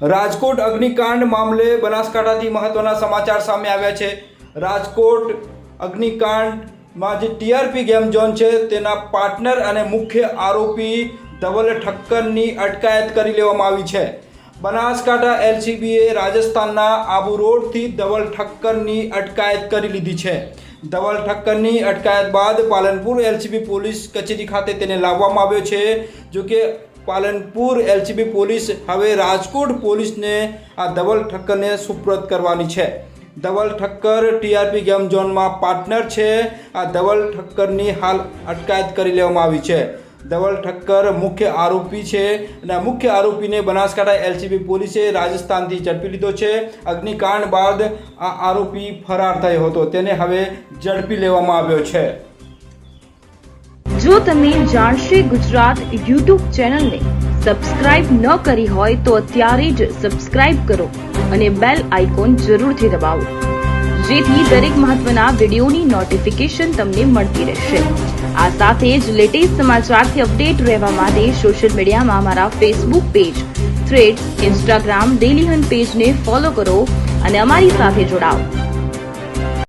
રાજકોટ અગ્નિકાંડ મામલે બનાસકાંઠાથી મહત્વના સમાચાર સામે આવ્યા છે. રાજકોટ અગ્નિકાંડમાં જે ટીઆરપી ગેમ ઝોન છે, તેના પાર્ટનર અને મુખ્ય આરોપી ધવલ ઠક્કરની અટકાયત કરી લેવામાં આવી છે. બનાસકાંઠા એલસીબીએ રાજસ્થાનના આબુ રોડથી ધવલ ઠક્કરની અટકાયત કરી લીધી છે. ધવલ ઠક્કરની અટકાયત બાદ પાલનપુર એલસીબી પોલીસ કચેરી ખાતે તેને લાવવામાં આવ્યો છે જો કે પાલનપુર એલસીબી પોલીસ હવે રાજકોટ પોલીસને આ ધવલ ઠક્કરને સુપ્રત કરવાની છે. ધવલ ઠક્કર ટીઆરપી ગેમ ઝોનમાં પાર્ટનર છે. આ ધવલ ઠક્કરની હાલ અટકાયત કરી લેવામાં આવી છે. ધવલ ઠક્કર મુખ્ય આરોપી છે અને મુખ્ય આરોપીને બનાસકાંઠા એલસીબી પોલીસે રાજસ્થાનથી ઝડપી લીધો છે. અગ્નિકાંડ બાદ આ આરોપી ફરાર થયો હતો. તેને હવે ઝડપી લેવામાં આવ્યો છે. જો તમે જાણશે ગુજરાત યુટ્યુબ ચેનલને સબસ્ક્રાઇબ ન કરી હોય તો અત્યારે જ સબસ્ક્રાઇબ કરો અને બેલ આઇકોન જરૂરથી દબાવો. જેથી દરેક મહત્વના વિડીયોની નોટિફિકેશન તમને મળતી રહેશે. આ સાથે જ લેટેસ્ટ સમાચારથી અપડેટ રહેવા માટે સોશિયલ મીડિયામાં અમારા Facebook page thread Instagram Dailyhunt પેજને ફોલો કરો અને અમારી સાથે જોડાઓ.